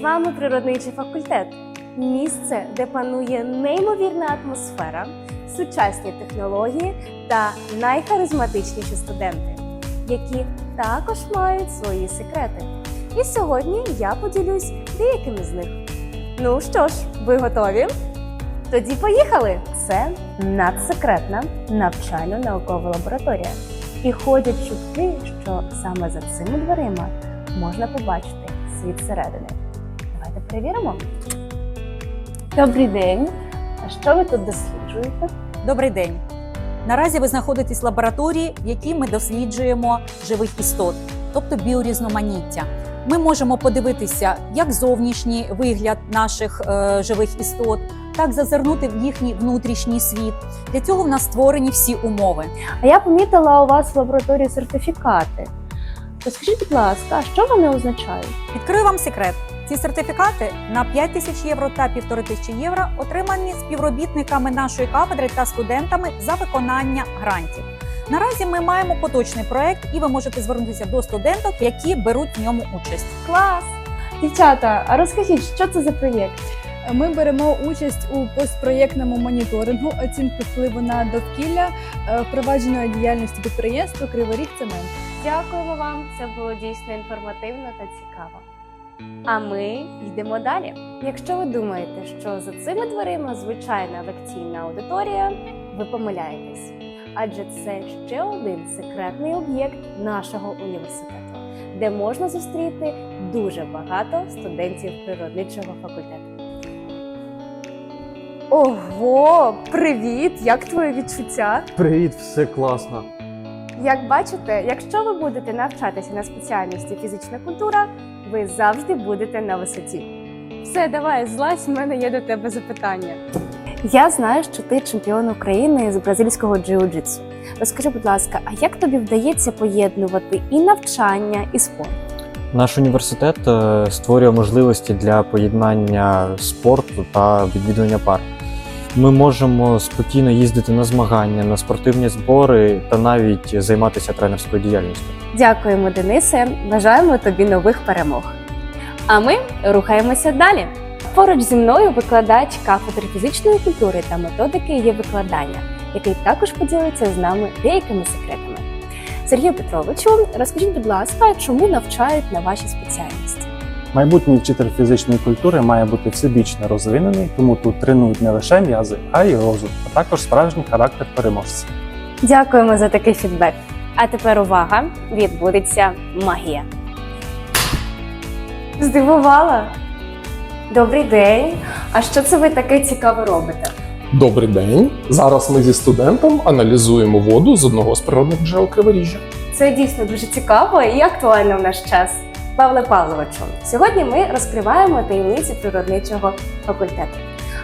вами природничий факультет. Місце, де панує неймовірна атмосфера, сучасні технології та найхаризматичніші студенти, які також мають свої секрети. І сьогодні я поділюсь деякими з них. Ну що ж, ви готові? Тоді поїхали! Це надсекретна навчально-наукова лабораторія. І ходять чутки, що саме за цими дверима можна побачити світ середини. Давайте перевіримо. Добрий день. А що ви тут досліджуєте? Добрий день. Наразі ви знаходитесь в лабораторії, в якій ми досліджуємо живих істот, тобто біорізноманіття. Ми можемо подивитися як зовнішній вигляд наших е, живих істот, так зазирнути в їхній внутрішній світ. Для цього в нас створені всі умови. А я помітила у вас в лабораторії сертифікати. Розкажіть, будь ласка, що вони означають? Відкрию вам секрет. Ці сертифікати на 5 тисяч євро та 1,5 тисячі євро отримані співробітниками нашої кафедри та студентами за виконання грантів. Наразі ми маємо поточний проект, і ви можете звернутися до студенток, які беруть в ньому участь. Клас! Дівчата, а розкажіть, що це за проєкт? Ми беремо участь у постпроєктному моніторингу оцінки впливу на довкілля е, впровадженої діяльності підприємства Криворіг Цемент. Дякуємо вам, це було дійсно інформативно та цікаво. А ми йдемо далі. Якщо ви думаєте, що за цими дверима звичайна лекційна аудиторія, ви помиляєтесь. Адже це ще один секретний об'єкт нашого університету, де можна зустріти дуже багато студентів природничого факультету. Ого, привіт! Як твої відчуття? Привіт, все класно. Як бачите, якщо ви будете навчатися на спеціальності фізична культура, ви завжди будете на висоті. Все, давай, злазь, в мене є до тебе запитання. Я знаю, що ти чемпіон України з бразильського джиу-джитсу. Розкажи, будь ласка, а як тобі вдається поєднувати і навчання, і спорт? Наш університет е, створює можливості для поєднання спорту та відвідування пар. Ми можемо спокійно їздити на змагання, на спортивні збори та навіть займатися тренерською діяльністю. Дякуємо, Денисе. Бажаємо тобі нових перемог. А ми рухаємося далі. Поруч зі мною викладач кафедри фізичної культури та методики її викладання, який також поділиться з нами деякими секретами. Сергію Петровичу, розкажіть, будь ласка, чому навчають на вашій спеціальності? Майбутній вчитель фізичної культури має бути всебічно розвинений, тому тут тренують не лише м'язи, а й розум, а також справжній характер переможця. Дякуємо за такий фідбек. А тепер увага! Відбудеться магія. Здивувала? Добрий день! А що це ви таке цікаве робите? Добрий день. Зараз ми зі студентом аналізуємо воду з одного з природних джерел Криворіжжя. Це дійсно дуже цікаво і актуально в наш час. Павле Павловичу, сьогодні ми розкриваємо таємниці природничого факультету.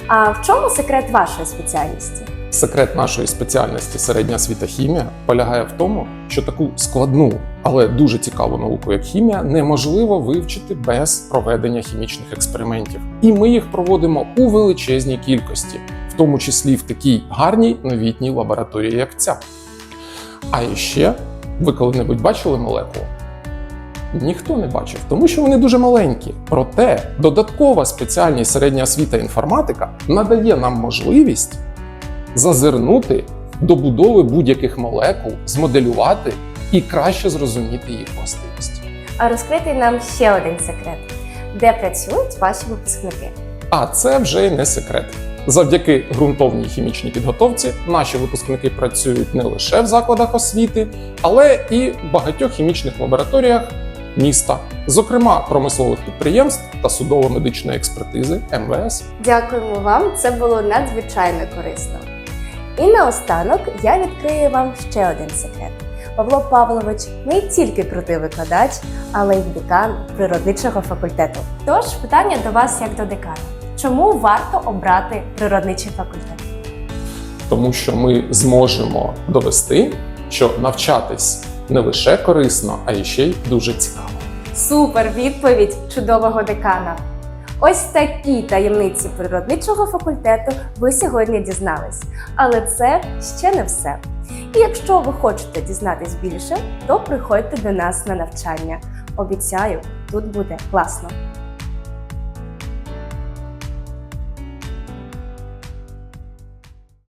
А в чому секрет вашої спеціальності? Секрет нашої спеціальності середня освіта хімія полягає в тому, що таку складну, але дуже цікаву науку, як хімія, неможливо вивчити без проведення хімічних експериментів. І ми їх проводимо у величезній кількості, в тому числі в такій гарній новітній лабораторії, як ця. А ще ви коли-небудь бачили молекулу? Ніхто не бачив, тому що вони дуже маленькі. Проте додаткова спеціальність середня освіта інформатика надає нам можливість зазирнути до будови будь-яких молекул, змоделювати і краще зрозуміти їх властивості. А розкрити нам ще один секрет, де працюють ваші випускники. А це вже й не секрет. Завдяки ґрунтовній хімічній підготовці наші випускники працюють не лише в закладах освіти, але і в багатьох хімічних лабораторіях міста, зокрема промислових підприємств та судово-медичної експертизи МВС. Дякуємо вам, це було надзвичайно корисно. І наостанок я відкрию вам ще один секрет. Павло Павлович не тільки крутий викладач, але й декан природничого факультету. Тож питання до вас як до декана: чому варто обрати природничий факультет? тому що ми зможемо довести, що навчатись не лише корисно, а ще й дуже цікаво. Супер відповідь чудового декана. Ось такі таємниці природничого факультету ви сьогодні дізнались. Але це ще не все. І якщо ви хочете дізнатись більше, то приходьте до нас на навчання. Обіцяю, тут буде класно.